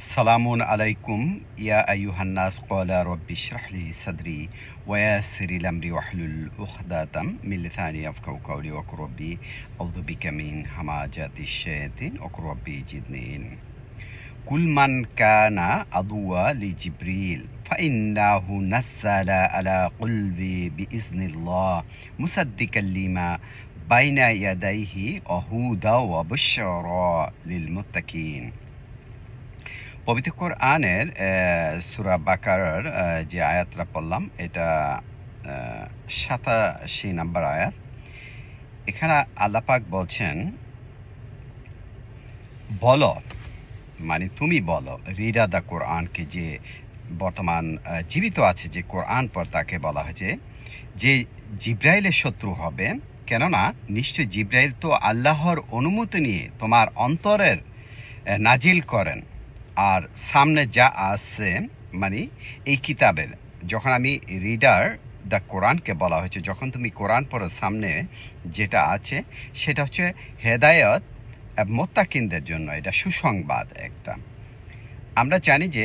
سلام عليكم يا أيها الناس. قال رب اشرح لي صدري ويسر الأمر أمري واحلل عقدة من لثاني يفقهوا قولي. وقل ربي أعوذ بك من همازات الشياطين. وقل ربي زدني كل من كان عدوا لجبريل فإنه نزل على قلبي بإذن الله مصدقا لما بين يديه وهدى وبشرى للمتقين. পবিত্র কোরআনের সুরা বাকারার যে আয়াতটা পড়লাম, এটা সাতাশি নাম্বার আয়াত। এখানে আল্লাপাক বলছেন, বলো মানে তুমি বলো, রিডা দা কোরআনকে যে বর্তমান জীবিত আছে, যে কোরআন পর তাকে বলা হয়েছে, যে জিব্রাইলের শত্রু হবে, কেননা নিশ্চয় জিব্রাইল তো আল্লাহর অনুমতি নিয়ে তোমার অন্তরের নাজিল করেন। আর সামনে যা আছে মানে এই কিতাবের, যখন আমি রিডার দ্য কোরআনকে বলা হয়েছে, যখন তুমি কোরআন পড়ো সামনে যেটা আছে, সেটা হচ্ছে হেদায়ত মোত্তাকিনদের জন্য, এটা সুসংবাদ একটা। আমরা জানি যে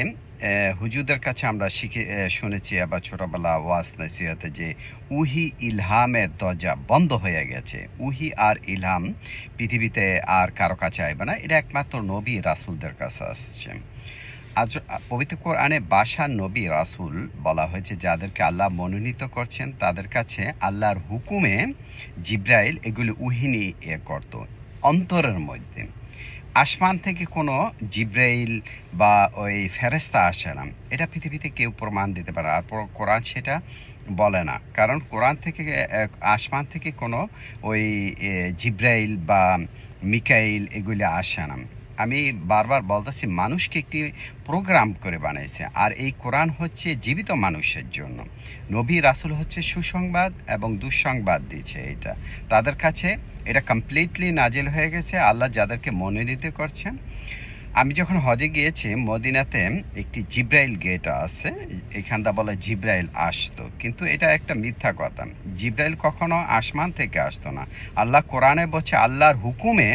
হুজুরদের কাছে আমরা শিখে শুনেছি আবার ছোটবেলা ওয়াজ নসিহতে যে, উহি ইলহামের দরজা বন্ধ হয়ে গেছে। উহি আর ইলহাম পৃথিবীতে আর কারও কাছে আসবে না। এটা একমাত্র নবী রাসুলদের কাছে আসছে। আজ পবিত্র কোরআনে বাসা নবী রাসুল বলা হয়েছে, যাদেরকে আল্লাহ মনোনীত করছেন, তাদের কাছে আল্লাহর হুকুমে জিব্রাইল এগুলি উহিনী এ করত। অন্তরের মধ্যে। আসমান থেকে কোনো জিব্রাইল বা ওই ফেরেস্তা আসে না। এটা পৃথিবীতে কেউ প্রমাণ দিতে পারে, আর কোরআন সেটা বলে না। কারণ কোরআন থেকে আসমান থেকে কোনো ওই জিব্রাইল বা মিকাইল এগুলি আসে না। আমি বারবার বলতেছি, মানুষকে একটি প্রোগ্রাম করে বানাইছে। আর এই কোরআন হচ্ছে জীবিত মানুষের জন্য। নবী, রাসুল হচ্ছে সুসংবাদ এবং দুঃসংবাদ দিয়েছে এটা। তাদের কাছে এটা কমপ্লিটলি নাজিল হয়ে গেছে। আল্লাহ যাদেরকে মনোনীত করছেন। আমি যখন হজে গিয়েছি, মদিনাতে একটি জিব্রাইল গেট আছে। এখানটা বলে জিব্রাইল আসতো। কিন্তু এটা একটা মিথ্যা কথা। জিব্রাইল কখনো আসমান থেকে আসতো না। আল্লাহ কোরআনে বলছে, আল্লাহর হুকুমে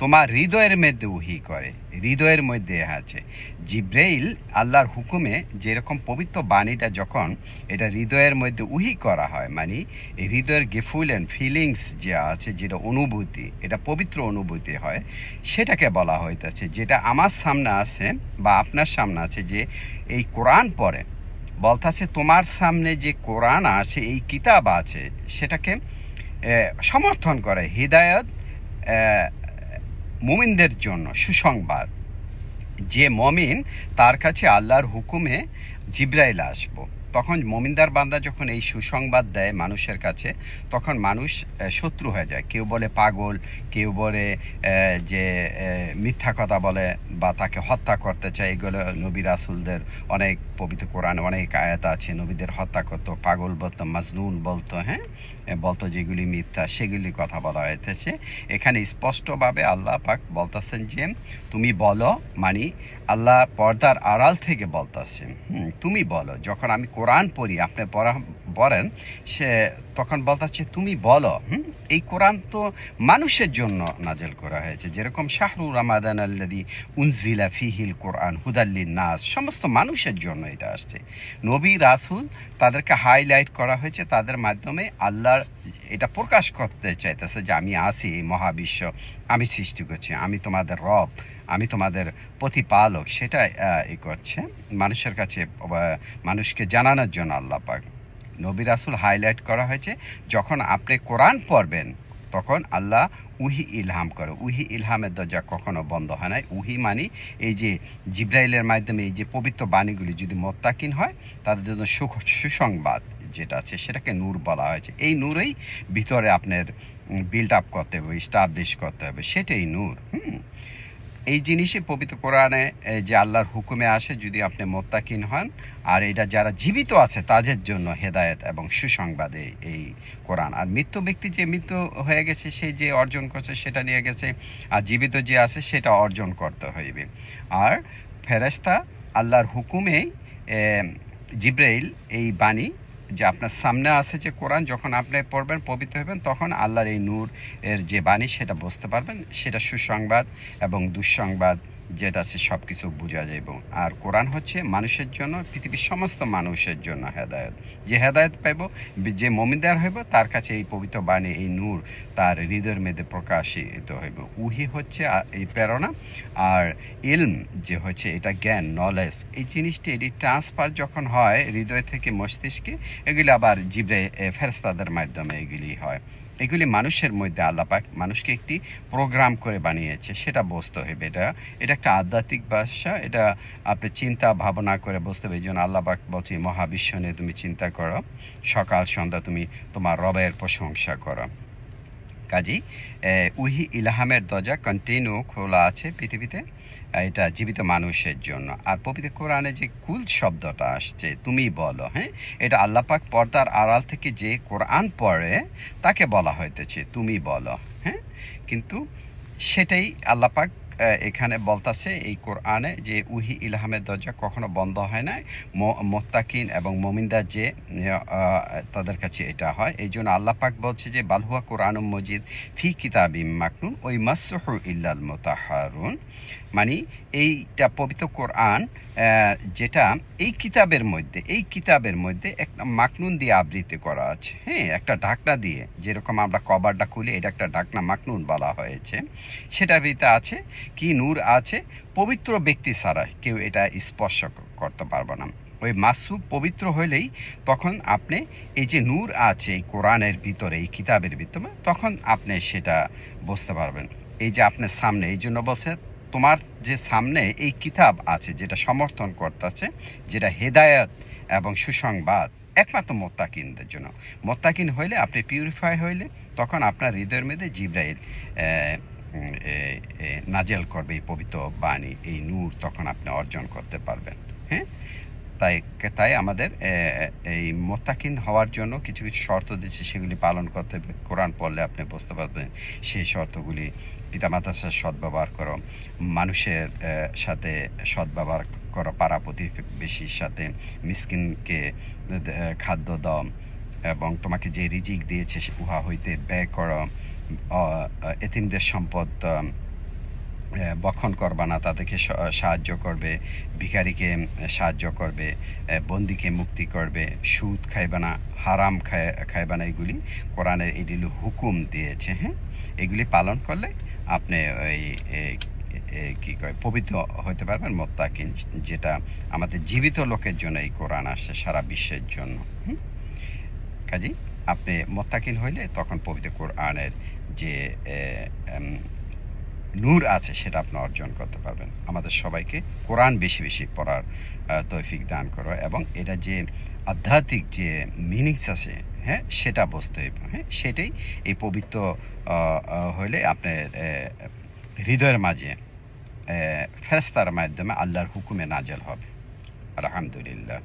তোমার হৃদয়ের মধ্যে উহি করে, হৃদয়ের মধ্যে আছে। জিব্রাইল আল্লাহর হুকুমে যেরকম পবিত্র বাণীটা যখন এটা হৃদয়ের মধ্যে উহি করা হয় মানে হৃদয়ের গেফুল অ্যান্ড ফিলিংস যে আছে, যেটা অনুভূতি, এটা পবিত্র অনুভূতি হয়, সেটাকে বলা হইতেছে, যেটা আমার সামনে আছে বা আপনার সামনে আছে, যে এই কোরআন পড়ে। বলতাছে, তোমার সামনে যে কোরআন আছে, এই কিতাব আছে, সেটাকে সমর্থন করে, হৃদায়ত মুমিনদের জন্য সুসংবাদ। যে মমিন তার কাছে আল্লাহর হুকুমে জিব্রাইল আসব। তখন মমিনদার বান্দা যখন এই সুসংবাদ দেয় মানুষের কাছে তখন মানুষ শত্রু হয়ে যায়। কেউ বলে পাগল কেউ বলে যে মিথ্যা কথা বলে বা তাকে হত্যা করতে চায়। এগুলো নবী রাসুলদের অনেক পবিত্র কোরআনে অনেক আয়াত আছে। নবীদের হত্যা করতো পাগল বলতো মাজনুন বলতো হ্যাঁ? বলতো যেগুলি মিথ্যা সেগুলির কথা বলা হয়েছে এখানে স্পষ্টভাবে আল্লাহ পাক বলতেছেন যে তুমি বলো মানে আল্লাহ পর্দার আড়াল থেকে বলতেছে। হুম, তুমি বলো যখন আমি কোরআন পড়ি, আপনি পড়া সে তখন বলতেছে, তুমি বলো এই কোরআন তো মানুষের জন্য নাজেল করা হয়েছে। যেরকম শাহরু রামাদান আল্লাদি উনজিলা ফিহিল কোরআন হুদাল্লিন নাস সমস্ত মানুষের জন্য এটা আসছে। নবী, রাসুল তাদেরকে হাইলাইট করা হয়েছে, তাদের মাধ্যমে আল্লাহর এটা প্রকাশ করতে চাইতেছে যে, আমি আছি এই মহাবিশ্ব, আমি সৃষ্টি করছি, আমি তোমাদের রব আমি তোমাদের প্রতিপালক সেটা ই করছে। মানুষের কাছে মানুষকে জানানোর জন্য আল্লাহ পাক নবী রাসুল হাইলাইট করা হয়েছে। যখন আপনি কোরআন পড়বেন, তখন আল্লাহ উহি ইলহাম করে। উহি ইলহামের দরজা কখনো বন্ধ হয় না উহি মানে এই যে জিব্রাইলের মাধ্যমে এই যে পবিত্র বাণীগুলি যদি মোত্তাকিন হয়, তাদের জন্য সুখ, সুসংবাদ যেটা আছে, সেটাকে নূর বলা হয়েছে। এই নূরেই ভিতরে আপনার বিল্ড আপ করতে হবে স্টাবলিশ করতে হবে। সেটাই নূর। হুম। এই জিনিসই পবিত্র কোরআনে যে আল্লাহর হুকুমে আসে যদি আপনি মোত্তাকিন হন। আর এটা যারা জীবিত আছে তাদের জন্য হেদায়েত এবং সুসংবাদে এই- কোরআন। আর মৃত্যু ব্যক্তি যে মৃত্যু হয়ে গেছে, সে যে অর্জন করছে সেটা নিয়ে গেছে। আর জীবিত যে আছে সেটা অর্জন করতে হইবে। আর ফেরেস্তা আল্লাহর হুকুমেই জিব্রাইল এই বাণী যে আপনার সামনে আছে যে কোরআন, যখন আপনি পড়বেন, পবিত্র হবেন তখন আল্লাহর এই নূর এর যে বাণী, সেটা বুঝতে পারবেন। সেটা সুসংবাদ এবং দুঃসংবাদ। যেটা আছে সব কিছু বোঝা যাইব আর কোরআন হচ্ছে মানুষের জন্য, পৃথিবীর সমস্ত মানুষের জন্য হেদায়ত। যে হেদায়ত পাইব, যে মমিদার হইব, তার কাছে এই পবিত্র বাণী, এই নূর তার হৃদয়ের মধ্যে প্রকাশিত হইব। উহি হচ্ছে এই প্রেরণা আর ইলম যে হচ্ছে এটা জ্ঞান নলেজ এই জিনিসটি এটি ট্রান্সফার যখন হয় হৃদয় থেকে মস্তিষ্কে, এগুলি আবার জিব্রে ফেরস্তাদের মাধ্যমে এগুলি হয়। এগুলি মানুষের মধ্যে আল্লাপাক মানুষকে একটি প্রোগ্রাম করে বানিয়েছে, সেটা বুঝতে হবে এটা। এটা একটা আধ্যাত্মিক ভাষা, এটা আপনি চিন্তা ভাবনা করে বুঝতে হবে, এই জন্য আল্লাপাক বলছি মহাবিশ্ব নিয়ে তুমি চিন্তা করো। সকাল সন্ধ্যা তুমি তোমার রবের প্রশংসা করো। কাজী উহি ইলহামের দরজা কন্টিনিউ খোলা আছে পৃথিবীতে এটা জীবিত মানুষের জন্য। আর পবিত্র কোরআনে যে কুল শব্দটা আসছে, তুমি বলো হ্যাঁ? এটা আল্লাপাক পর্দার আড়াল থেকে যে কোরআন পড়ে, তাকে বলা হইতেছে, তুমি বলো হ্যাঁ? কিন্তু সেটাই আল্লাপাক এখানে বলতাছে এই কোরআনে যে উহি ইলহামের দরজা কখনো বন্ধ হয় না মোত্তাকিন এবং মমিনদার যে তাদের কাছে এটা হয়। এই জন্য আল্লাপাক বলছে যে বালহুয়া কোরআন মজিদ ফি কিতাবিম মাকনুন, ওই মাসহু ইল্লাল মোতাহারুন। মানে এইটা পবিত্র কোরআন যেটা এই কিতাবের মধ্যে, এই কিতাবের মধ্যে একটা মাকনুন দিয়ে আবৃত্তি করা আছে। হ্যাঁ একটা ঢাকনা দিয়ে, যেরকম আমরা কভারটা খুলি, এটা একটা ঢাকনা মাকনুন বলা হয়েছে। সেটার ভিতরে আছে কি নূর আছে? পবিত্র ব্যক্তি ছাড়া কেউ এটা স্পর্শ করতে পারবে না। ওই মাসু পবিত্র হইলেই তখন আপনি এই যে নূর আছে, এই কোরআনের ভিতরে, এই কিতাবের ভিতরে, তখন আপনি সেটা বুঝতে পারবেন। এই যে আপনার সামনে, এই জন্য বলছে, তোমার যে সামনে এই কিতাব আছে, যেটা সমর্থন করতেছে, যেটা হেদায়ত এবং সুসংবাদ, একমাত্র মোত্তাকিনদের জন্য। মোত্তাকিন হইলে, আপনি পিউরিফাই হইলে, তখন আপনার হৃদয়ের মধ্যে জিব্রাইল নাজেল করবে এই পবিত্র বাণী, এই নূর তখন আপনি অর্জন করতে পারবেন হ্যাঁ? তাই তাই আমাদের এই মোত্তাকিন হওয়ার জন্য কিছু কিছু শর্ত দিচ্ছে, সেগুলি পালন করতে হবে। কোরআন পড়লে আপনি বুঝতে পারবেন, সেই শর্তগুলি পিতামাতার সাথে সদ্ব্যবহার করো, মানুষের সাথে সদ্ব্যবহার করো, পাড়া প্রতিবেশীর সাথে মিসকিনকে খাদ্য দম এবং তোমাকে যে রিজিক দিয়েছে উহা হইতে ব্যয় করো। এতিমদের সম্পদ বক্ষণ করবা না, তাদেরকে সাহায্য করবে, ভিখারিকে সাহায্য করবে বন্দিকে মুক্তি করবে, সুদ খাইবে না, হারাম খাইবে না এগুলি কোরআনের এগুলি হুকুম দিয়েছে হ্যাঁ এগুলি পালন করলে আপনি ওই কি কয়, পবিত্র হতে পারবেন মোত্তাকিন, যেটা আমাদের জীবিত লোকের জন্য এই কোরআন আসছে সারা বিশ্বের জন্য, হুম? কাজী আপনি মোত্তাকিন হইলে তখন পবিত্র কোরআনের যে নূর আছে সেটা আপনি অর্জন করতে পারবেন। আমাদের সবাইকে কোরআন বেশি বেশি পড়ার তৌফিক দান করো এবং এটা যে আধ্যাত্মিক যে মিনিংস আছে হ্যাঁ সেটা বুঝতে হ্যাঁ সেটাই এই পবিত্র হইলে আপনার হৃদয়ের মাঝে ফেরস্তার মাধ্যমে আল্লাহর হুকুমে নাজেল হবে। আলহামদুলিল্লাহ।